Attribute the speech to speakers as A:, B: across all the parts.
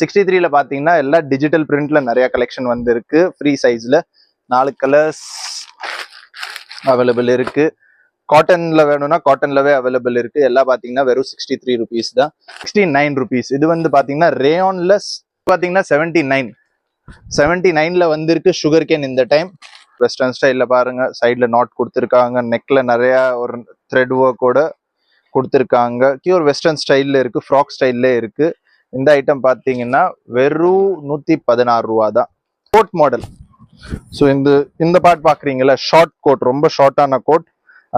A: Sixty த்ரீல பார்த்தீங்கன்னா எல்லா டிஜிட்டல் பிரிண்ட்ல நிறைய கலெக்ஷன் வந்துருக்கு. ஃப்ரீ சைஸ்ல நாலு கலர்ஸ் அவைலபிள் இருக்கு. காட்டன்ல வேணும்னா காட்டன்லவே அவைலபிள் இருக்கு. எல்லாம் பார்த்தீங்கன்னா வெறும் சிக்ஸ்டி த்ரீ ருபீஸ் தான். சிக்ஸ்டி நைன் ருபீஸ் இது வந்து பார்த்தீங்கன்னா ரேயான்ல பார்த்தீங்கன்னா செவன்டி நைன் செவன்டி நைன்ல வந்திருக்கு சுகர் கேன் இந்த டைம் வெஸ்டர்ன் ஸ்டைலில் பாருங்க. சைட்ல நாட் கொடுத்துருக்காங்க. நெக்ல நிறைய ஒரு த்ரெட் ஒர்க்கோட கொடுத்துருக்காங்க. கியூர் வெஸ்டர்ன் ஸ்டைல்ல இருக்கு. ஃப்ராக் ஸ்டைல்லே இருக்கு. இந்த ஐட்டம் பார்த்தீங்கன்னா வெறும் நூத்தி பதினாறு ரூபா தான் கோட் மாடல் ஸோ இந்த இந்த பார்ட் பாக்குறீங்களா ஷார்ட் கோட் ரொம்ப ஷார்ட்டான கோட்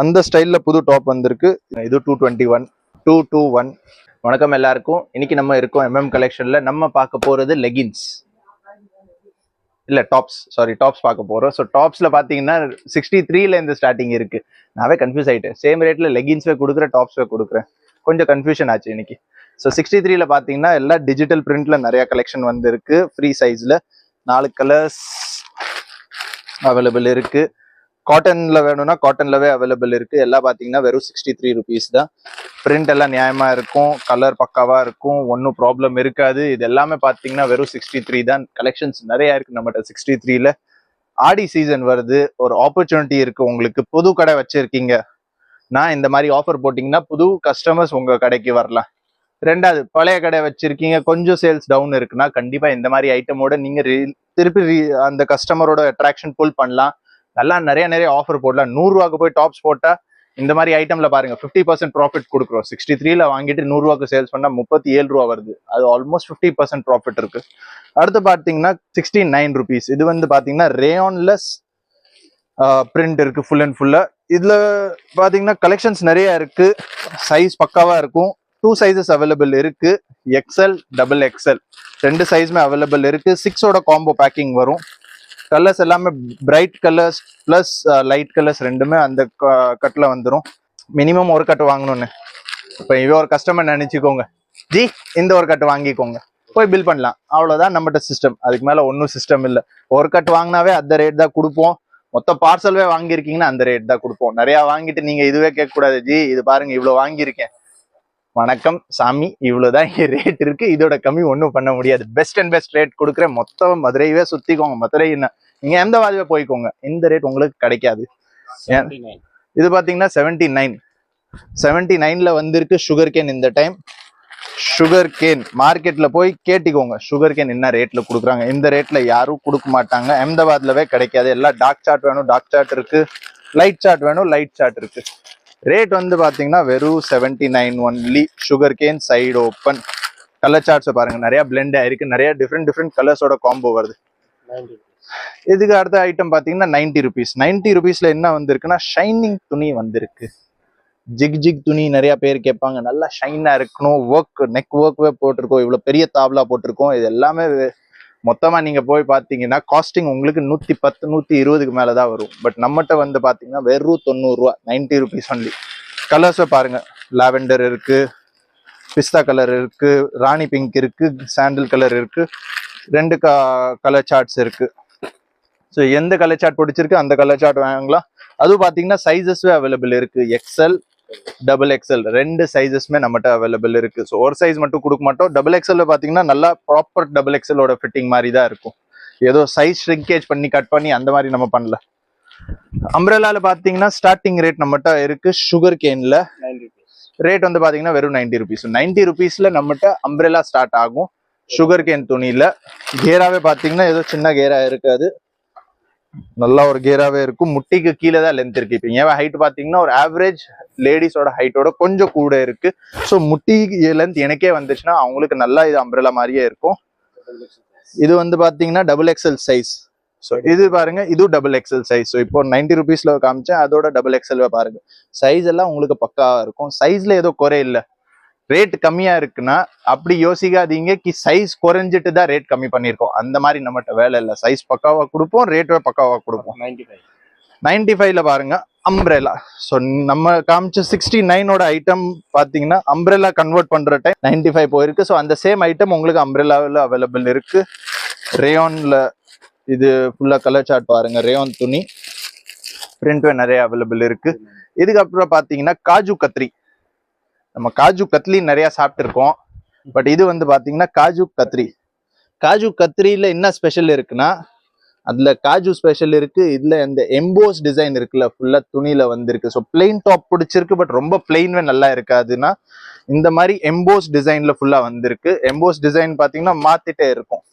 A: அந்த ஸ்டைல்ல புது டாப் வந்திருக்கு. இது two twenty one two two one வணக்கம் எல்லாருக்கும். இன்னைக்கு நம்ம இருக்கோம் எம்எம் கலெக்ஷன்ல நம்ம பார்க்க போறது லெகின்ஸ் இல்ல டாப்ஸ் சாரி டாப்ஸ் பார்க்க போறோம். ஸோ டாப்ஸ்ல பாத்தீங்கன்னா சிக்ஸ்டி த்ரீல இந்த ஸ்டார்டிங் இருக்கு. நாவே கன்ஃபியூஸ் ஆயிட்டேன். சேம் ரேட்ல லெகின்ஸ்வே கொடுக்குறேன் டாப்ஸ்வே கொடுக்குறேன். கொஞ்சம் கன்ஃபியூஷன் ஆச்சு இன்னைக்கு. ஸோ சிக்ஸ்டி த்ரீல பார்த்தீங்கன்னா எல்லா டிஜிட்டல் பிரிண்ட்ல நிறைய கலெக்ஷன் வந்துருக்கு. ஃப்ரீ சைஸ்ல நாலு கலர்ஸ் அவைலபிள் இருக்கு. காட்டன்ல வேணும்னா காட்டன்லவே அவைலபிள் இருக்கு. எல்லாம் பார்த்தீங்கன்னா வெறும் சிக்ஸ்டி த்ரீ ருபீஸ் தான். பிரிண்ட் எல்லாம் நியாயமா இருக்கும். கலர் பக்காவா இருக்கும். ஒன்றும் ப்ராப்ளம் இருக்காது. இது எல்லாமே பார்த்தீங்கன்னா வெறும் சிக்ஸ்டி த்ரீ தான். கலெக்ஷன்ஸ் நிறைய இருக்கு நம்மகிட்ட. சிக்ஸ்டி த்ரீல ஆடி சீசன் வருது. ஒரு ஆப்பர்ச்சுனிட்டி இருக்கு. உங்களுக்கு புது கடை வச்சிருக்கீங்க. நான் இந்த மாதிரி ஆஃபர் போட்டிங்கன்னா புது கஸ்டமர்ஸ் உங்க கடைக்கு வரலாம். ரெண்டாவது பழைய கடை வச்சிருக்கீங்க கொஞ்சம் சேல்ஸ் டவுன் இருக்குன்னா கண்டிப்பா இந்த மாதிரி ஐட்டமோட நீங்க திருப்பி அந்த கஸ்டமரோட அட்ராக்ஷன் புல் பண்ணலாம். நல்லா நிறைய நிறைய ஆஃபர் போடலாம். நூறுரூவாக்கு போய் டாப்ஸ் போட்டா இந்த மாதிரி ஐட்டம்ல பாருங்க ஃபிஃப்டி பர்சன்ட் ப்ராஃபிட் கொடுக்குறோம். சிக்ஸ்டி த்ரீல வாங்கிட்டு நூறுரூவாக்கு சேல்ஸ் பண்ணா முப்பத்தி ஏழு ரூபா வருது. அது ஆல்மோஸ்ட் ஃபிஃப்டி பர்சன்ட் ப்ராஃபிட் இருக்கு. அடுத்து பார்த்தீங்கன்னா சிக்ஸ்டி நைன் ருபீஸ் இது வந்து பார்த்தீங்கன்னா ரேயான்லெஸ் பிரிண்ட் இருக்கு ஃபுல் அண்ட் ஃபுல்லா இதுல பார்த்தீங்கன்னா கலெக்ஷன்ஸ் நிறைய இருக்கு. சைஸ் பக்காவா இருக்கும். டூ சைஸஸ் அவைலபிள் இருக்கு. எக்ஸ்எல் டபுள் எக்ஸ்எல் ரெண்டு சைஸுமே அவைலபிள் இருக்கு. சிக்ஸோட காம்போ பேக்கிங் வரும். கலர்ஸ் எல்லாமே bright colours plus light colours ரெண்டுமே அந்த uh, கட்டில் வந்துடும் மினிமம் ஒரு கட்டு வாங்கணும்னு. இப்போ இவ ஒரு கஸ்டமர் நினச்சிக்கோங்க. ஜி இந்த ஒரு கட்டு வாங்கிக்கோங்க. போய் பில் பண்ணலாம். அவ்வளோதான் நம்மகிட்ட சிஸ்டம் அதுக்கு மேலே ஒன்றும் சிஸ்டம் இல்லை. ஒரு கட்டு வாங்கினாவே அந்த ரேட் தான் கொடுப்போம். மொத்த பார்சல்வே வாங்கியிருக்கீங்கன்னா அந்த ரேட் தான் கொடுப்போம். நிறையா வாங்கிட்டு நீங்கள் இதுவே கேட்கக்கூடாது. ஜி இது பாருங்க இவ்வளோ வாங்கியிருக்கேன். வணக்கம். சாமி இவ்வளவுதான் இங்க ரேட் இருக்கு. இதோட கம்மி ஒன்றும் பண்ண முடியாது. பெஸ்ட் அண்ட் பெஸ்ட் ரேட் கொடுக்குறேன். மொத்தம் மதுரையவே சுத்திக்கோங்க. மதுரை என்ன? நீங்க எந்த வாதிவே போய்க்கோங்க. இந்த ரேட் உங்களுக்கு கிடைக்காது? இது பாத்தீங்கன்னா செவன்டி நைன் செவன்டி நைன்ல வந்திருக்கு சுகர் கேன் இந்த டைம் சுகர் கேன் மார்க்கெட்ல போய் கேட்டிக்கோங்க. சுகர் கேன் என்ன ரேட்ல கொடுக்குறாங்க. இந்த ரேட்ல யாரும் கொடுக்க மாட்டாங்க. அஹமதாபாத்லவே கிடைக்காது. எல்லாம் டார்க் சார்ட் வேணும். டார்க் சார்ட் இருக்கு. லைட் சார்ட் வேணும். லைட் சார்ட் இருக்கு. ரேட் வந்து பாத்தீங்கன்னா வெறும் seventy nine only sugar cane side open colour shades பாருங்க. நிறைய பிளெண்ட் ஆயிருக்கு. நிறைய டிஃப்ரெண்ட் டிஃப்ரெண்ட் கலர்ஸோட காம்போ வருது. இதுக்கு அடுத்த ஐட்டம் பாத்தீங்கன்னா நைன்டி ருபீஸ் நைன்டி ருபீஸ்ல என்ன வந்திருக்குன்னா ஷைனிங் துணி வந்திருக்கு. ஜிக் ஜிக் துணி நிறைய பேர் கேட்பாங்க. நல்லா ஷைனா இருக்கணும். ஒர்க் நெக் ஒர்க்வே போட்டிருக்கோம். இவ்வளவு பெரிய தாப்லா போட்டிருக்கோம். இது எல்லாமே மொத்தமாக நீங்கள் போய் பார்த்தீங்கன்னா காஸ்டிங் உங்களுக்கு நூற்றி பத்து நூற்றி இருபதுக்கு மேலே தான் வரும். பட் நம்மகிட்ட வந்து பார்த்தீங்கன்னா வெறும் தொண்ணூறுரூவா நைன்ட்டி ருபீஸ் ஒன்லி கலர்ஸை பாருங்கள் லாவெண்டர் இருக்குது பிஸ்தா கலர் இருக்குது ராணி பிங்க் இருக்குது சாண்டில் கலர் இருக்குது ரெண்டு கலர் சார்ட்ஸ் இருக்குது ஸோ எந்த கலர் சார்ட் பிடிச்சிருக்கு அந்த கலர் சார்ட் வாங்கலாம். அதுவும் பார்த்தீங்கன்னா சைஸஸ்வே அவைலபிள் இருக்குது எக்ஸ்எல் டபுள் எக்ஸ்எல் ரெண்டு சைஸஸ்மே நம்மகிட்ட அவைலபிள் இருக்கு. ஸோ ஒரு சைஸ் மட்டும் கொடுக்க மாட்டோம். டபுள் எக்ஸ்எல்ல பார்த்தீங்கன்னா நல்லா ப்ராப்பர் டபுள் எக்ஸ்எலோட ஃபிட்டிங் மாதிரி தான் இருக்கும். ஏதோ சைஸ் ஷ்ரிங்கேஜ் பண்ணி கட் பண்ணி அந்த மாதிரி நம்ம பண்ணல. அம்ரலால பார்த்தீங்கன்னா ஸ்டார்டிங் ரேட் நம்மகிட்ட இருக்கு. சுகர் கேன்ல ரேட் வந்து பாத்தீங்கன்னா வெறும் நைன்டி ருபீஸ் நைன்டி ருபீஸ்ல நம்மகிட்ட அம்ப்ரெல்லா ஸ்டார்ட் ஆகும். சுகர் கேன் துணியில. கேராவே பாத்தீங்கன்னா ஏதோ சின்ன கேரா இருக்காது. நல்லா ஒரு கேராவே இருக்கும். முட்டிக்கு கீழே தான் லென்த் இருக்கு. இப்போ ஏன் ஹைட் பாத்தீங்கன்னா ஒரு ஆவரேஜ் லேடிஸோட ஹைட்டோட கொஞ்சம் கூட இருக்கு. ஸோ முட்டி லென்த் எனக்கே வந்துச்சுன்னா அவங்களுக்கு நல்லா இது அம்பரலா மாதிரியே இருக்கும். இது வந்து பார்த்தீங்கன்னா டபுள் எக்ஸ்எல் சைஸ் ஸோ இது பாருங்க இது டபுள் எக்ஸ்எல் சைஸ் ஸோ இப்போ நைன்டி ருபீஸ்ல காமிச்சேன் அதோட டபுள் எக்ஸ்எல்வே பாருங்க. சைஸ் எல்லாம் உங்களுக்கு பக்காவா இருக்கும். சைஸ்ல ஏதோ குறை இல்லை. ரேட் கம்மியா இருக்குன்னா அப்படி யோசிக்காதீங்க. கி சைஸ் குறைஞ்சிட்டு தான் ரேட் கம்மி பண்ணியிருக்கோம். அந்த மாதிரி நம்மகிட்ட வேலை இல்லை. சைஸ் பக்காவா கொடுப்போம் ரேட் பக்காவா கொடுப்போம். நைன்டி ஃபைவ்ல பாருங்க அம்ப்ரெலா ஸோ நம்ம காமிச்ச சிக்ஸ்டி நைனோட ஐட்டம் பார்த்தீங்கன்னா அம்ப்ரெலா கன்வெர்ட் பண்ற டைம் நைன்டி ஃபைவ் போயிருக்கு. ஸோ அந்த சேம் ஐட்டம் உங்களுக்கு அம்ப்ரெலாவில் அவைலபிள் இருக்கு. ரேயான்ல இது ஃபுல்லா கலர் சார்ட் பாருங்க. ரேயான் துணி. பிரிண்ட் நிறைய அவைலபிள் இருக்கு. இதுக்கப்புறம் பாத்தீங்கன்னா காஜு கத்ரி நம்ம காஜு கத்லி நிறைய சாப்பிட்டுருக்கோம். பட் இது வந்து பார்த்தீங்கன்னா காஜு கத்ரி. காஜு கத்ரியில் என்ன ஸ்பெஷல் இருக்குன்னா அதுல காஜு ஸ்பெஷல் இருக்கு இதுல இந்த எம்போஸ் டிசைன் இருக்குல்ல ஃபுல்லா துணியில வந்திருக்கு. ஸோ பிளெயின் டாப் பிடிச்சிருக்கு பட் ரொம்ப பிளெயின்வே நல்லா இருக்காதுன்னா இந்த மாதிரி எம்போஸ் டிசைன்ல ஃபுல்லா வந்திருக்கு. எம்போஸ் டிசைன் பார்த்தீங்கன்னா மாத்திட்டே இருக்கும்.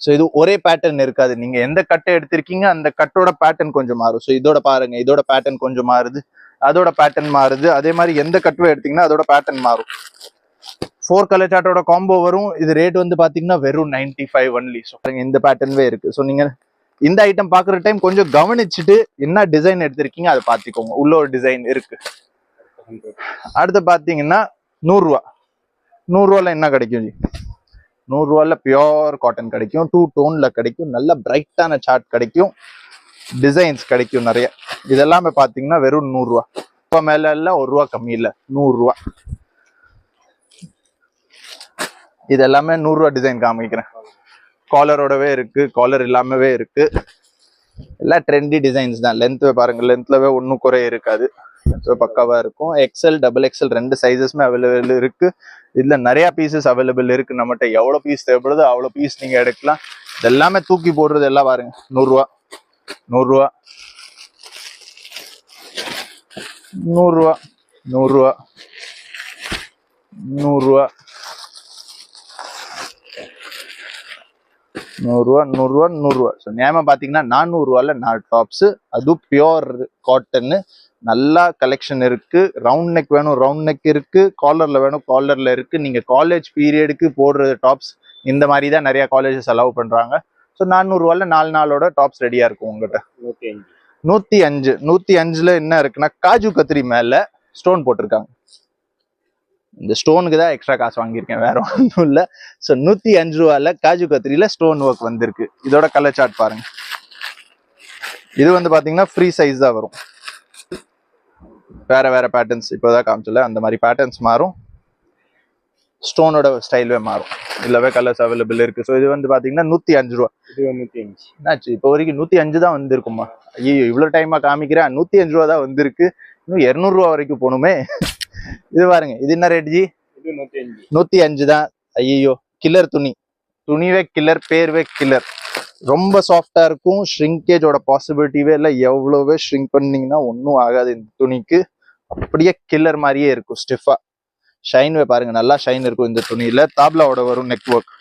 A: ஸோ இது ஒரே பேட்டர்ன் இருக்காது. நீங்க எந்த கட்டை எடுத்திருக்கீங்க அந்த கட்டோட பேட்டர்ன் கொஞ்சம் மாறும். ஸோ இதோட பாருங்க இதோட பேட்டர்ன் கொஞ்சம் மாறுது. அதோட பேட்டர்ன் மாறுது. அதே மாதிரி எந்த கட்டுவை எடுத்தீங்கன்னா அதோட பேட்டர்ன் மாறும். ஃபோர் கலர் சார்ட்டோட காம்போ வரும். இது ரேட் வந்து பார்த்தீங்கன்னா வெறும் நைன்டி ஃபைவ் ஒன்லி ஸோ இந்த பேட்டர்ன்வே இருக்கு. ஸோ நீங்கள் இந்த ஐட்டம் பார்க்குற டைம் கொஞ்சம் கவனிச்சுட்டு என்ன டிசைன் எடுத்திருக்கீங்க அதை பார்த்துக்கோங்க உள்ள ஒரு டிசைன் இருக்கு. அடுத்து பார்த்தீங்கன்னா நூறுரூவா. நூறுரூவால என்ன கிடைக்கும் ஜி? நூறுரூவாவில் பியோர் காட்டன் கிடைக்கும். டூ டோனில் கிடைக்கும். நல்ல பிரைட்டான சார்ட் கிடைக்கும். டிசைன்ஸ் கிடைக்கும் நிறைய. இதெல்லாமே பார்த்தீங்கன்னா வெறும் நூறுரூவா. இப்போ மேலே இல்லை ஒரு ரூபா கம்மி இல்லை. நூறுரூவா. இது எல்லாமே நூறுரூவா டிசைன் காமிக்கிறேன். காலரோடவே இருக்குது காலர் இல்லாமவே இருக்குது எல்லாம் ட்ரெண்டி டிசைன்ஸ் தான். லென்த்து பாருங்கள் லென்த்லவே ஒன்றும் குறைய இருக்காது. பக்காவாக இருக்கும். எக்ஸல் டபுள் எக்ஸல் ரெண்டு சைஸஸுமே அவைலபிள் இருக்குது இதில் நிறையா பீசஸ் அவைலபிள் இருக்குது நம்மகிட்ட எவ்வளோ பீஸ் தேவைப்படுதோ அவ்வளோ பீஸ் நீங்கள் எடுக்கலாம். இதெல்லாமே தூக்கி போடுறது எல்லாம் பாருங்கள் நூறுரூவா. நூறுரூவா நூறுரூவா நூறுரூவா நூறுரூவா நூறுரூவா நூறுரூவா நூறுரூவா ஸோ நியாயமாக பார்த்தீங்கன்னா நானூறுரூவால நாலு டாப்ஸு அதுவும் பியோர் காட்டன்னு நல்லா கலெக்ஷன் இருக்குது ரவுண்ட் நெக் வேணும் ரவுண்ட் நெக் இருக்குது காலரில் வேணும் காலரில் இருக்குது நீங்கள் காலேஜ் பீரியடுக்கு போடுற டாப்ஸ் இந்த மாதிரி தான் நிறையா காலேஜஸ் அலோவ் பண்ணுறாங்க ஸோ நானூறுரூவால நாலு நாளோட டாப்ஸ் ரெடியா இருக்கும் உங்ககிட்ட.
B: நூத்தி அஞ்சு
A: நூத்தி அஞ்சுல என்ன இருக்குன்னா காஜு கத்திரி மேல ஸ்டோன் போட்டிருக்காங்க. இந்த ஸ்டோனுக்கு தான் எக்ஸ்ட்ரா காசு வாங்கியிருக்கேன் வேற ஒன்றும் இல்லை. ஸோ நூத்தி அஞ்சு ரூபால காஜு கத்திரியில ஸ்டோன் ஒர்க் வந்திருக்கு. இதோட கலர் சார்ட் பாருங்க. இது வந்து பாத்தீங்கன்னா ஃப்ரீ சைஸ் தான் வரும். வேற வேற பேட்டர்ன்ஸ் இப்போதான் காமிச்சல. அந்த மாதிரி பேட்டர்ன்ஸ் மாறும். ஸ்டோனோட ஸ்டைல்வே மாறும். இல்லவே கலர்ஸ் அவைலபிள் இருக்கு. ஸோ இது வந்து பாத்தீங்கன்னா நூத்தி அஞ்சு ரூபா.
B: இது நூத்தி அஞ்சு.
A: என்னாச்சு? இப்போ வரைக்கும் நூத்தி அஞ்சு தான் வந்திருக்குமா ஐயோ இவ்வளவு டைமா காமிக்கிறேன். நூத்தி அஞ்சு ரூபா தான் வந்திருக்கு. இன்னும் இருநூறு ரூபா வரைக்கும் போகணுமே. இது பாருங்க. இது என்ன ரேட் ஜி?
B: இது நூத்தி அஞ்சு.
A: நூத்தி அஞ்சு தான். ஐயோ கில்லர் துணி. துணிவே கில்லர் பேர்வே கில்லர் ரொம்ப சாஃப்டா இருக்கும். ஷ்ரிங்கேஜோட பாசிபிலிட்டிவே இல்லை. எவ்வளவே ஷ்ரிங்க் பண்ணீங்கன்னா ஒன்றும் ஆகாது இந்த துணிக்கு. அப்படியே கில்லர் மாதிரியே இருக்கும் ஸ்டிஃபா ஷைன்வே பாருங்க நல்லா ஷைன் இருக்கும் இந்த துணியில. தாப்லாவோட வரும் நெக் ஒர்க்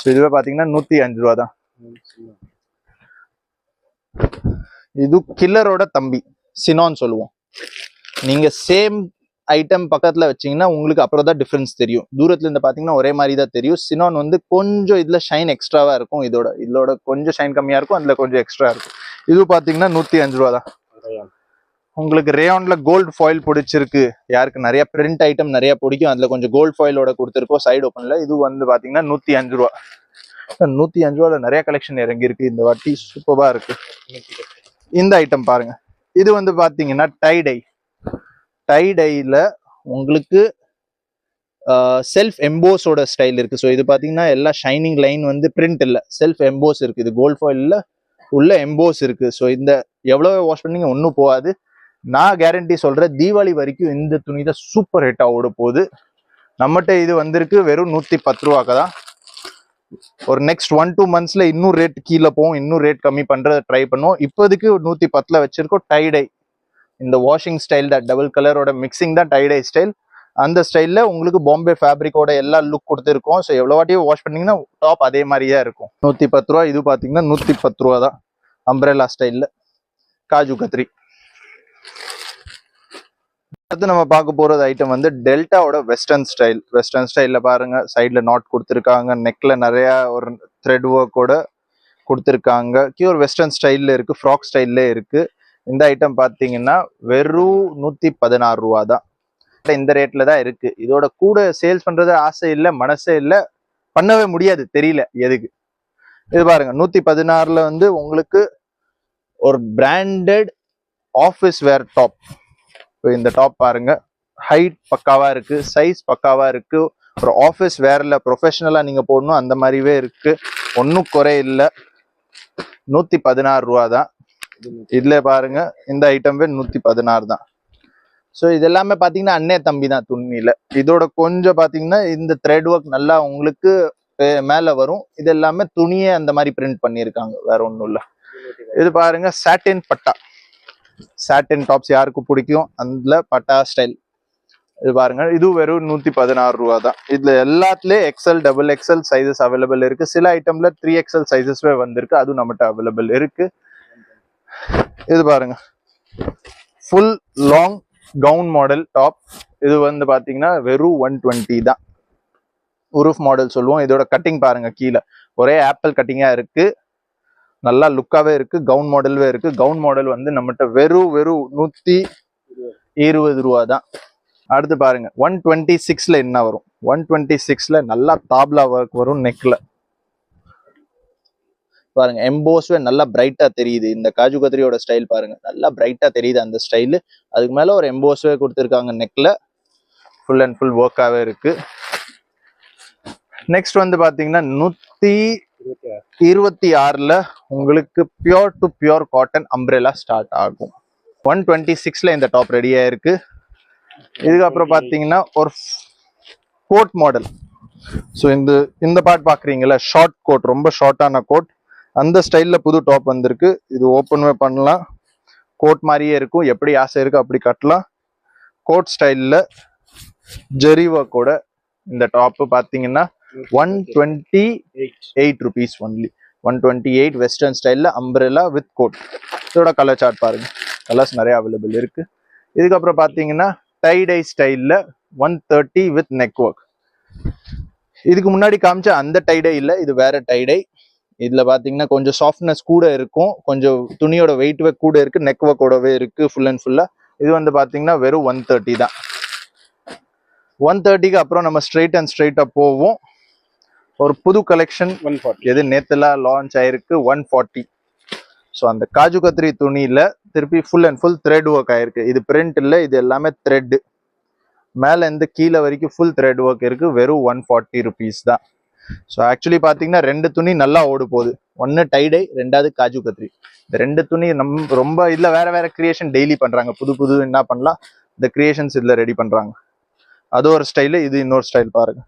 A: ஸோ இதுவே பாத்தீங்கன்னா நூத்தி அஞ்சு ரூபா தான். இது கில்லரோட தம்பி சினான் சொல்லுவோம். நீங்க சேம் ஐட்டம் பக்கத்துல வச்சீங்கன்னா உங்களுக்கு அப்புறம் தான் டிஃபரன்ஸ் தெரியும். தூரத்துல இருந்து பாத்தீங்கன்னா ஒரே மாதிரி தான் தெரியும். சினான் வந்து கொஞ்சம் இதுல ஷைன் எக்ஸ்ட்ராவா இருக்கும். இதோட இதோட கொஞ்சம் ஷைன் கம்மியா இருக்கும் அதுல கொஞ்சம் எக்ஸ்ட்ரா இருக்கும். இது பாத்தீங்கன்னா நூத்தி அஞ்சு ரூபா தான். உங்களுக்கு ரேயான்ல கோல்டு ஃபாயில் பிடிச்சிருக்கு. யாருக்கு நிறைய பிரிண்ட் ஐட்டம் நிறைய பிடிக்கும். அதுல கொஞ்சம் கோல்டு ஃபாயிலோட கொடுத்துருக்கோம். சைடு ஓப்பன்ல இது வந்து பாத்தீங்கன்னா நூத்தி அஞ்சு ரூபா. நூத்தி அஞ்சு ரூபால நிறைய கலெக்ஷன் இறங்கி இருக்கு இந்த வாட்டி சூப்பரா இருக்கு. இந்த ஐட்டம் பாருங்க. இது வந்து பாத்தீங்கன்னா டைடை டைடைல உங்களுக்கு செல்ஃப் எம்போஸோட ஸ்டைல் இருக்குது ஸோ இது பார்த்தீங்கன்னா எல்லா ஷைனிங் லைன் வந்து பிரிண்ட் இல்லை. செல்ஃப் எம்போஸ் இருக்குது இது கோல்ட் ஃபாயிலில் உள்ள எம்போஸ் இருக்குது ஸோ இந்த எவ்வளோ வாஷ் பண்ணிங்க? ஒன்றும் போகாது. நான் கேரண்டி சொல்கிறேன் தீபாவளி வரைக்கும் இந்த துணி தான் சூப்பர் ஹிட்டா ஓட போகுது. நம்மகிட்ட இது வந்திருக்கு வெறும் நூற்றி பத்து ரூபாக்க தான். ஒரு நெக்ஸ்ட் ஒன் டூ மந்த்ஸில் இன்னும் ரேட் கீழே போகும் இன்னும் ரேட் கம்மி பண்ணுறதை ட்ரை பண்ணுவோம். இப்போதைக்கு நூற்றி பத்தில் வச்சுருக்கோம் டைடை இந்த வாஷிங் ஸ்டைல் தான் டபுள் கலரோட மிக்சிங் தான் டைடை ஸ்டைல் அந்த ஸ்டைலில் உங்களுக்கு பாம்பே ஃபேப்ரிக்கோட எல்லா லுக் கொடுத்துருக்கோம். ஸோ எவ்வளோ வாட்டியும் வாஷ் பண்ணீங்கன்னா டாப் அதே மாதிரியே இருக்கும். நூற்றி பத்து ரூபா இது பார்த்தீங்கன்னா நூற்றி பத்து ரூபா தான் அம்ப்ரெல்லா ஸ்டைலில் காஜு கத்ரி அடுத்து நம்ம பார்க்க போறது ஐட்டம் வந்து டெல்டாவோட வெஸ்டர்ன் ஸ்டைல் வெஸ்டர்ன் ஸ்டைல்ல பாருங்க சைட்ல நாட் கொடுத்துருக்காங்க நெக்ல நிறைய ஒரு த்ரெட் ஒர்க்கோட கொடுத்துருக்காங்க. கியூர் வெஸ்டர்ன் ஸ்டைல்ல இருக்கு ஃப்ராக் ஸ்டைல்ல இருக்கு. இந்த ஐட்டம் பார்த்தீங்கன்னா வெறும் நூத்தி பதினாறு ரூபா தான். இந்த ரேட்ல தான் இருக்கு. இதோட கூட சேல்ஸ் பண்றது ஆசை இல்லை மனசே இல்லை பண்ணவே முடியாது தெரியல எதுக்கு. இது பாருங்க நூத்தி பதினாறுல வந்து உங்களுக்கு ஒரு பிராண்டட் ஆஃபீஸ் வேர் டாப் இந்த டாப் பாருங்க. ஹைட் பக்காவா இருக்கு சைஸ் பக்காவா இருக்கு. ஒரு ஆஃபீஸ் வேர்ல ப்ரொஃபஷனலா நீங்க போடணும் அந்த மாதிரிவே இருக்கு. ஒன்றும் குறை இல்லை நூத்தி பதினாறு ரூபா தான். இதுல பாருங்க இந்த ஐட்டம்வே நூத்தி பதினாறு தான். ஸோ இது எல்லாமே பாத்தீங்கன்னா அண்ணே தம்பி தான் துணியில. இதோட கொஞ்சம் பாத்தீங்கன்னா இந்த த்ரெட் ஒர்க் நல்லா உங்களுக்கு மேல வரும். இது எல்லாமே துணியே அந்த மாதிரி பிரிண்ட் பண்ணியிருக்காங்க. வேற ஒன்றும் இல்லை. இது பாருங்க சாட்டின் பட்டா. சாட்டின் டாப்ஸ் யாருக்கு பிடிக்கும்? அதில் பட்டா ஸ்டைல் இது பாருங்க. இது வெறும் நூற்றி பதினாறு ரூபா தான் இதில் எல்லாத்துலேயும் XL double XL sizes available இருக்குது சில ஐட்டமில் த்ரீ எக்ஸல் சைஸஸ்வே வந்திருக்கு. அதுவும் நம்மகிட்ட அவைலபிள் இருக்குது இது பாருங்க. Full long gown model top இது வந்து பார்த்தீங்கன்னா வெறும் ஒன் டுவெண்ட்டி தான். உருஃப் மாடல் சொல்லுவோம். இதோட கட்டிங் பாருங்க கீழே. ஒரே ஆப்பிள் கட்டிங்காக இருக்குது நல்லா லுக்காவே இருக்கு கவுன் மாடல்வே இருக்கு. கவுன் மாடல் வந்து நம்மகிட்ட வெறும் வெறும் நூத்தி இருபது ரூபா தான். அடுத்து பாருங்க ஒன் டுவெண்ட்டி சிக்ஸ்ல என்ன வரும்? ஒன் டுவெண்ட்டி சிக்ஸ்ல நல்லா தாப்லா ஒர்க் வரும் நெக்ல பாருங்க எம்போஸ்வே நல்லா பிரைட்டா தெரியுது. இந்த காஜு கத்திரியோட ஸ்டைல் பாருங்க நல்லா பிரைட்டா தெரியுது அந்த ஸ்டைலு அதுக்கு மேல ஒரு எம்போஸ்வே கொடுத்துருக்காங்க நெக்ல ஃபுல் அண்ட் ஃபுல் ஒர்க்காவே இருக்கு. நெக்ஸ்ட் வந்து பாத்தீங்கன்னா நூத்தி இருபத்தி ஆறில் உங்களுக்கு pure to pure cotton umbrella start ஆகும். ஒன் டுவெண்ட்டி சிக்ஸில் இந்த டாப் ரெடியாக இருக்குது இதுக்கப்புறம் பார்த்தீங்கன்னா ஒரு கோட் மாடல் ஸோ இந்த இந்த பார்ட் பார்க்குறீங்களா ஷார்ட் கோட் ரொம்ப ஷார்ட்டான கோட் அந்த ஸ்டைலில் புது டாப் வந்திருக்கு. இது ஓப்பன்வே பண்ணலாம். கோட் மாதிரியே இருக்கும். எப்படி ஆசை இருக்கு அப்படி கட்டலாம். கோட் ஸ்டைலில் ஜெரிவா கூட இந்த டாப்பு பார்த்தீங்கன்னா one twenty eight rupees only one twenty eight western ஸ்டைலில் அம்பரெல்லா வித் கோட் இதோட கலர் சார்ட் பாருங்க. கலர்ஸ் நிறைய அவைலபிள் இருக்கு. இதுக்கப்புறம் பார்த்தீங்கன்னா டைடை ஸ்டைலில் one thirty with neck work இதுக்கு முன்னாடி காமிச்ச அந்த டைடை இல்லை இது வேற டைடை இதுல பாத்தீங்கன்னா கொஞ்சம் சாஃப்ட்னஸ் கூட இருக்கும். கொஞ்சம் துணியோட வெயிட் கூட இருக்கு நெக் ஒர்க்கோடவே இருக்கு ஃபுல் அண்ட் ஃபுல்லா இது வந்து பாத்தீங்கன்னா வெறும் ஒன் தேர்ட்டி தான். ஒன் தேர்ட்டிக்கு அப்புறம் நம்ம ஸ்ட்ரெயிட் அண்ட் ஸ்ட்ரைட்டா போவோம். ஒரு புது கலெக்ஷன்
B: ஒன் ஃபார்ட்டி
A: எது நேத்துலாம் லான்ச் ஆயிருக்கு ஒன் ஃபார்ட்டி ஸோ அந்த காஜு கத்திரி துணியில திருப்பி full and full thread work ஆயிருக்கு. இது பிரிண்ட் இல்லை இது எல்லாமே த்ரெட் மேல இருந்து கீழே வரைக்கும் ஃபுல் த்ரெட் ஒர்க் இருக்கு வெறும் ஒன் ஃபார்ட்டி ருபீஸ் தான். ஸோ ஆக்சுவலி பார்த்தீங்கன்னா ரெண்டு துணி நல்லா ஓடு போகுது. ஒன்று டைடை ரெண்டாவது காஜு கத்திரி. இந்த ரெண்டு துணி நம் ரொம்ப இதில் வேற வேற கிரியேஷன் டெய்லி பண்றாங்க. புது புது என்ன பண்ணலாம் இந்த கிரியேஷன்ஸ் இதில் ரெடி பண்றாங்க. அது ஒரு ஸ்டைலு இது இன்னொரு ஸ்டைல் பாருங்க.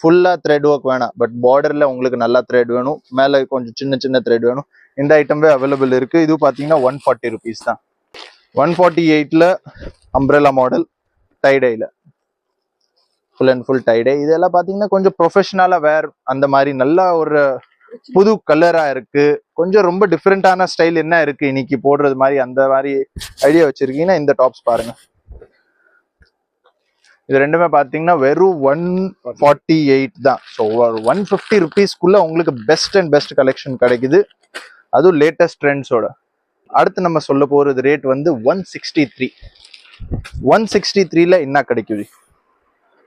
A: ஃபுல்லா த்ரெட் ஒர்க் வேணாம். பட் பார்டரில் உங்களுக்கு நல்லா த்ரெட் வேணும். மேல கொஞ்சம் சின்ன சின்ன த்ரெட் வேணும். இந்த ஐட்டமே அவைலபிள் இருக்கு. இது பாத்தீங்கன்னா ஒன் ஃபார்ட்டி ருபீஸ் தான். ஒன் ஃபார்ட்டி எயிட்ல umbrella model டைடையில் full and full tie dye இதெல்லாம் பாத்தீங்கன்னா கொஞ்சம் ப்ரொஃபஷனலா வேர் அந்த மாதிரி நல்லா ஒரு புது கலரா இருக்கு. கொஞ்சம் ரொம்ப டிஃப்ரெண்ட்டான ஸ்டைல் என்ன இருக்கு? இன்னைக்கு போடுறது மாதிரி அந்த மாதிரி ஐடியா வச்சிருக்கீங்கன்னா இந்த டாப்ஸ் பாருங்க. இது ரெண்டுமே பார்த்தீங்கன்னா வெறும் ஒன் ஃபார்ட்டி எயிட் தான். ஸோ ஒரு ஒன் ஃபிஃப்டி ருபீஸ்க்குள்ள உங்களுக்கு பெஸ்ட் அண்ட் பெஸ்ட் கலெக்ஷன் கிடைக்குது. அதுவும் லேட்டஸ்ட் ட்ரெண்ட்ஸோட அடுத்து நம்ம சொல்ல போகிறது ரேட் வந்து one sixty three one sixty த்ரீல என்ன கிடைக்குது?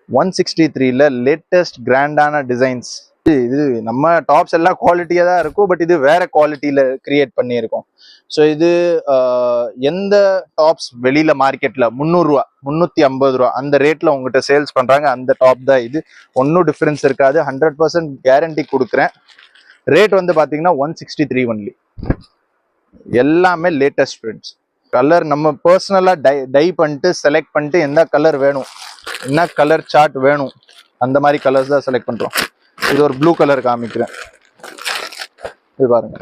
A: ஒன் சிக்ஸ்டி த்ரீல லேட்டஸ்ட் கிராண்டான டிசைன்ஸ் இது நம்ம டாப்ஸ் எல்லாம் குவாலிட்டியாக தான் இருக்கும் பட் இது வேற குவாலிட்டியில் கிரியேட் பண்ணியிருக்கோம். ஸோ இது எந்த டாப்ஸ் வெளியில் மார்க்கெட்டில் முந்நூறுரூவா முந்நூற்றி ஐம்பது ரூபா அந்த ரேட்டில் உங்ககிட்ட சேல்ஸ் பண்ணுறாங்க அந்த டாப் தான் இது. ஒன்றும் டிஃப்ரென்ஸ் இருக்காது. ஹண்ட்ரட் பர்சன்ட் கேரண்டி கொடுக்குறேன். ரேட் வந்து பார்த்தீங்கன்னா ஒன் சிக்ஸ்டி த்ரீ ஒன்லி எல்லாமே லேட்டஸ்ட் பிரிண்ட்ஸ் கலர் நம்ம பர்சனலாக டை டை பண்ணிட்டு செலக்ட் பண்ணிட்டு எந்த கலர் வேணும் என்ன கலர் சார்ட் வேணும் அந்த மாதிரி கலர்ஸ் தான் செலக்ட் பண்ணுறோம் இது ஒரு ப்ளூ கலர் காமிக்கிறேன். இது பாருங்க.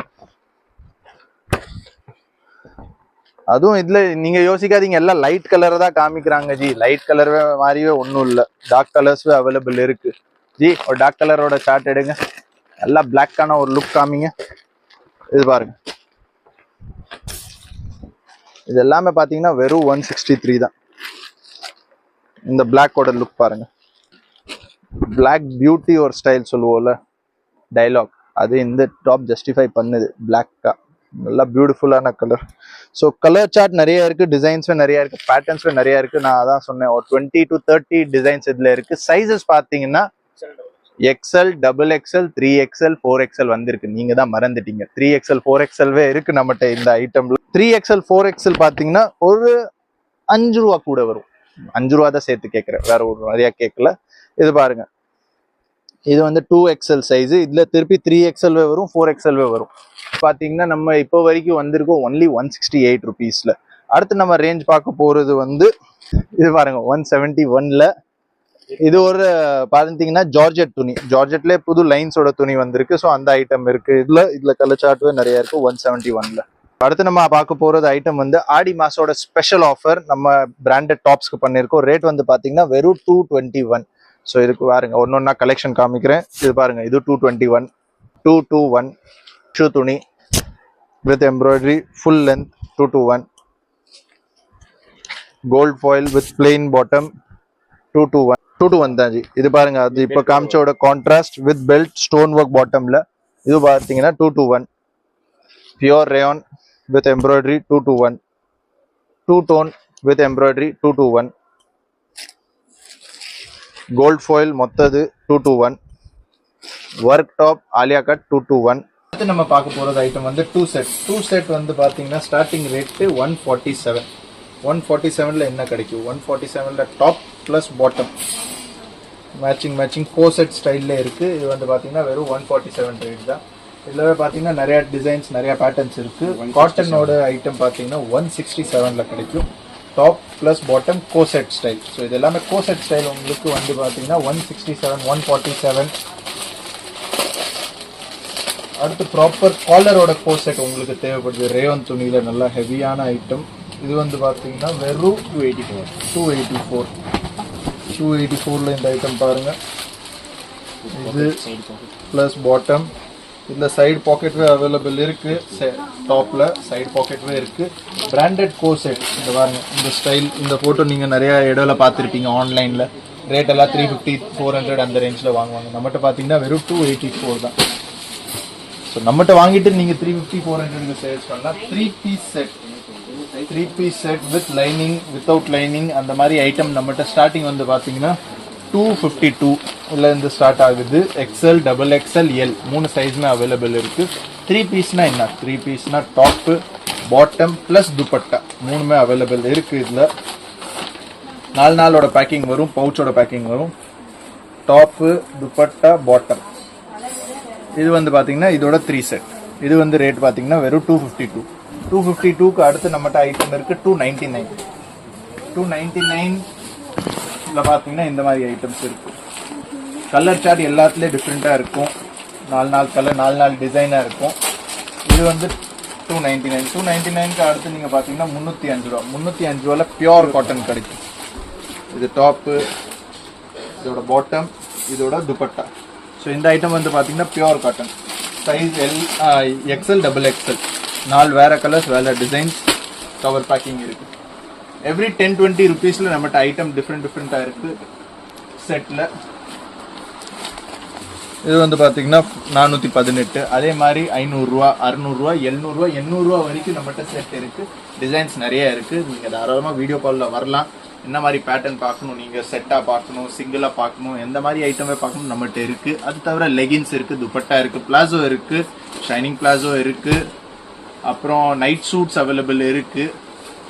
A: அதுவும் இதுல நீங்க யோசிக்காதீங்க எல்லாம் லைட் கலர் தான் காமிக்கிறாங்க ஜி. லைட் கலர் மாதிரியே ஒன்றும் இல்லை. டார்க் கலர்ஸும் அவைலபிள் இருக்கு. ஜி ஒரு டார்க் கலரோட சார்ட் எடுங்க. நல்லா பிளாக்கான ஒரு லுக் காமிங்க. இது பாருங்க. இது எல்லாமே பார்த்தீங்கன்னா வெறும் ஒன் சிக்ஸ்டி த்ரீ தான். இந்த பிளாக்கோட லுக் பாருங்கள் பிளாக் பியூட்டி ஒரு ஸ்டைல் சொல்லுவோம்ல டைலாக் அது இந்த டாப் ஜஸ்டிஃபை பண்ணுது. பிளாக்காக நல்லா பியூட்டிஃபுல்லான கலர் ஸோ கலர் சார்ட் நிறைய இருக்குது டிசைன்ஸும் நிறையா இருக்குது பேட்டர்ன்ஸும் நிறையா இருக்குது நான் அதான் சொன்னேன் ஒரு டுவெண்ட்டி டு தேர்ட்டி டிசைன்ஸ் இதில் இருக்குது சைஸஸ் பார்த்தீங்கன்னா XL double XL three XL four XL வந்திருக்கு. நீங்கள் தான் மறந்துட்டீங்க. த்ரீ எக்ஸ்எல் ஃபோர் எக்ஸ்எல்வே இருக்குது நம்மகிட்ட இந்த ஐட்டமில் த்ரீ எக்ஸ்எல் ஃபோர் எக்ஸ்எல் பார்த்தீங்கன்னா ஒரு அஞ்சு ரூபா கூட வரும். அஞ்சு ரூபா தான் சேர்த்து கேட்குறேன். வேற ஒரு நிறையா கேட்கல. இது பாருங்க. இது வந்து டூ எக்ஸ்எல் சைஸ் இதுல திருப்பி த்ரீ எக்ஸ்எல்வே வரும் ஃபோர் எக்ஸ்எல்வே வரும். பாத்தீங்கன்னா நம்ம இப்போ வரைக்கும் வந்திருக்கோம் ஒன்லி ஒன் சிக்ஸ்டி எயிட் ருபீஸ்ல அடுத்து நம்ம ரேஞ்ச் பார்க்க போறது வந்து இது பாருங்க ஒன் செவன்டி ஒன்ல இது ஒரு பாத்தீங்கன்னா ஜார்ஜெட் துணி. ஜார்ஜெட்லேயே புது லைன்ஸோட துணி வந்திருக்கு. ஸோ அந்த ஐட்டம் இருக்கு. இதுல இதுல கலர் நிறையா நிறைய இருக்கு ஒன் செவன்டி ஒன்ல அடுத்து நம்ம பார்க்க போறது ஐட்டம் வந்து ஆடி மாசோட ஸ்பெஷல் ஆஃபர் நம்ம பிராண்டட் டாப்ஸ்க்கு பண்ணிருக்கோம் ரேட் வந்து பாத்தீங்கன்னா வெறும் டூ டுவெண்ட்டி ஒன் ஸோ இதுக்கு பாருங்க ஒன்னொன்னா கலெக்ஷன் காமிக்கிறேன். இது பாருங்க இது two twenty one two two one shoe துணி with embroidery full length two two one gold foil with plain bottom two two one two two one தான் ஜி. இது பாருங்க அது இப்போ காமிச்சோட contrast with belt stone work பாட்டம்ல இது பார்த்தீங்கன்னா two two one pure rayon with embroidery two two one two tone with embroidery two two one gold foil மொத்தது two two one work top Alia cut two two one அடுத்து நம்ம பார்க்க போறது item வந்து two set two set வந்து பாத்தீங்கன்னா starting rate one forty seven one forty செவனில் என்ன கிடைக்கும்? ஒன் ஃபார்ட்டி செவனில் top plus bottom matching matching four set ஸ்டைல்ல இருக்கு. இது வந்து பார்த்தீங்கன்னா வெறும் ஒன் ஃபார்ட்டி செவன் ரேட் தான். இதுல பாத்தீங்கன்னா நிறைய டிசைன்ஸ் நிறைய பேட்டர்ன்ஸ் இருக்கு. காட்டனோட ஐட்டம் பாத்தீங்கன்னா ஒன் சிக்ஸ்டி செவன்ல கிடைக்கும். Top plus bottom co set style so இது எல்லாமே கோ செட் ஸ்டைல் உங்களுக்கு வந்து பாத்தீங்கன்னா one sixty seven one forty seven அடுத்து ப்ராப்பர் காலரோட கோட் செட் உங்களுக்கு தேவைப்படுது. ரேவன் துணியில நல்லா ஹெவியான ஐட்டம் இது வந்து பார்த்தீங்கன்னா வெறும் two eighty four two eighty four two eighty ஃபோரில் இந்த ஐட்டம் பாருங்க. இது ப்ளஸ் பாட்டம் இந்த சைடு பாக்கெட்வே அவைலபிள் இருக்கு. டாப்ல சைடு பாக்கெட்வே இருக்கு. பிராண்டட் கோ செட் இந்த பாருங்க. இந்த ஸ்டைல் இந்த போட்டோ நீங்க நிறைய இடத்துல பார்த்துருப்பீங்க ஆன்லைன்ல ரேட் எல்லாம் த்ரீ ஃபிஃப்டி ஃபோர் ஹண்ட்ரட் அந்த ரேஞ்சில் வாங்குவாங்க. நம்மகிட்ட பார்த்தீங்கன்னா வெறும் டூ எயிட்டி ஃபோர் தான். ஸோ நம்மகிட்ட வாங்கிட்டு நீங்கள் three fifty four hundred sales பண்ணலாம். Three piece set three piece set with lining without lining அந்த மாதிரி ஐட்டம் நம்மகிட்ட ஸ்டார்டிங் வந்து பார்த்தீங்கன்னா டூ ஃபிஃப்டி டூ இருந்து ஸ்டார்ட் ஆகுது. எக்ஸ்எல் டபுள் எக்ஸ்எல் எல் மூணு சைஸ்மே அவைலபிள் இருக்குது த்ரீ பீஸ்னா என்ன? த்ரீ பீஸ்னா டாப்பு பாட்டம் ப்ளஸ் துப்பட்டா மூணுமே அவைலபிள் இருக்குது இதில். நாலு நாளோட பேக்கிங் வரும் பவுச்சோட பேக்கிங் வரும். டாப்பு துப்பட்டா பாட்டம் இது வந்து பார்த்தீங்கன்னா இதோட த்ரீ செட் இது வந்து ரேட் பார்த்தீங்கன்னா வெறும் two fifty two two fifty டூக்கு அடுத்து நம்மகிட்ட ஐட்டம் இருக்குது two ninety nine two ninety நைன்ல பார்த்தீங்கன்னா இந்த மாதிரி ஐட்டம்ஸ் இருக்குது கலர் சார்ட் எல்லாத்துலேயும் டிஃப்ரெண்ட்டாக இருக்கும். நாலு நாலு கலர் நாலு நாலு டிசைனாக இருக்கும். இது வந்து two ninety nine two ninety நைனுக்கு அடுத்து நீங்கள் பார்த்தீங்கன்னா முந்நூற்றி அஞ்சு ரூபா. முந்நூற்றி அஞ்சு ரூபாவில் பியோர் காட்டன் கிடைக்கும். இது டாப்பு இதோட பாட்டம் இதோட துப்பட்டா ஸோ இந்த ஐட்டம் வந்து பார்த்தீங்கன்னா pure cotton size L XL double XL நாலு வேறு கலர்ஸ் வேறு டிசைன்ஸ் கவர் பேக்கிங் இருக்குது எவ்ரி டென் டுவெண்ட்டி ருபீஸில் நம்மகிட்ட ஐட்டம் டிஃப்ரெண்ட் டிஃப்ரெண்ட்டாக இருக்குது செட்டில் இது வந்து பார்த்தீங்கன்னா நானூற்றி பதினெட்டு. அதே மாதிரி ஐநூறுரூவா அறநூறுரூவா எழுநூறுவா எண்ணூறுரூவா வரைக்கும் நம்மகிட்ட செட் இருக்குது டிசைன்ஸ் நிறைய இருக்குது நீங்கள் தாராளமாக வீடியோ காலில் வரலாம். என்ன மாதிரி பேட்டர்ன் பார்க்கணும்? நீங்கள் செட்டாக பார்க்கணும்? சிங்கிளாக பார்க்கணும்? எந்த மாதிரி ஐட்டமே பார்க்கணும்? நம்மகிட்ட இருக்குது அது தவிர லெகின்ஸ் இருக்குது துப்பட்டா இருக்குது பிளாசோ இருக்குது ஷைனிங் பிளாசோ இருக்குது அப்புறம் நைட் சூட்ஸ் அவைலபிள் இருக்குது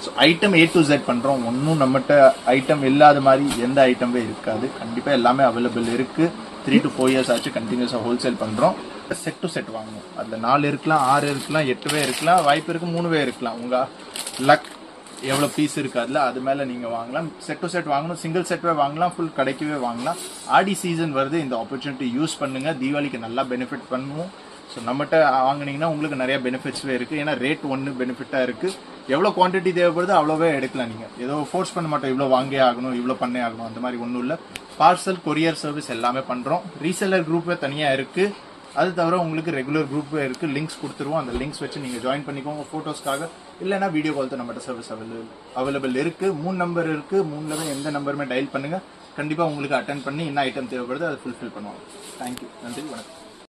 A: so item A to Z பண்ணுறோம் ஒன்றும் நம்மகிட்ட ஐட்டம் இல்லாத மாதிரி எந்த ஐட்டமே இருக்காது. கண்டிப்பாக எல்லாமே அவைலபிள் இருக்குது த்ரீ டு ஃபோர் இயர்ஸ் ஆச்சு கண்டினியூஸாக ஹோல்சேல் பண்ணுறோம் செட் டு செட் வாங்கணும் அதில் நாலு இருக்கலாம் ஆறு இருக்கலாம் எட்டுவே இருக்கலாம் வாய்ப்பு இருக்குது மூணுவே இருக்கலாம். உங்கள் லக் எவ்வளோ பீஸ் இருக்குது அதில் அது மேலே நீங்கள் வாங்கலாம். செட் டு செட் வாங்கணும் சிங்கிள் செட்வே வாங்கலாம் ஃபுல் கிடைக்கவே வாங்கலாம். ஆடி சீசன் வருது இந்த ஆப்பர்ச்சுனிட்டி யூஸ் பண்ணுங்கள் தீபாவளிக்கு நல்லா பெனிஃபிட் பண்ணுவோம். ஸோ நம்மகிட்ட வாங்கினீங்கன்னா உங்களுக்கு நிறைய பெனிஃபிட்ஸ்வே இருக்குது ஏன்னா ரேட் ஒன்று பெனிஃபிட்டாக இருக்குது எவ்வளோ குவான்டிட்டி தேவைப்படுதோ அவ்வளோவே எடுக்கலாம் நீங்கள் ஏதோ ஃபோர்ஸ் பண்ண மாட்டோம் இவ்வளோ வாங்கே ஆகணும் இவ்வளோ பண்ணே ஆகணும் அந்த மாதிரி ஒன்றும் இல்லை. பார்சல் கொரியர் சர்வீஸ் எல்லாமே பண்ணுறோம் ரீசெல்லர் குரூப்பே தனியாக இருக்குது அது தவிர உங்களுக்கு ரெகுலர் குரூப்பே இருக்குது லிங்க்ஸ் கொடுத்துருவோம். அந்த லிங்க்ஸ் வச்சு நீங்கள் ஜாயின் பண்ணிக்கோங்க ஃபோட்டோஸ்க்காக இல்லைன்னா வீடியோ கால் தான் நம்மகிட்ட சர்வீஸ் அவைலபிள் அவைலபிள் இருக்குது மூணு நம்பர் இருக்குது மூணில் தான் எந்த நம்பருமே டயல் பண்ணுங்கள் கண்டிப்பாக உங்களுக்கு அட்டன் பண்ணி என்ன ஐட்டம் தேவைப்படுது அதை ஃபுல்ஃபில் பண்ணுவாங்க தேங்க்யூ நன்றி. வணக்கம்.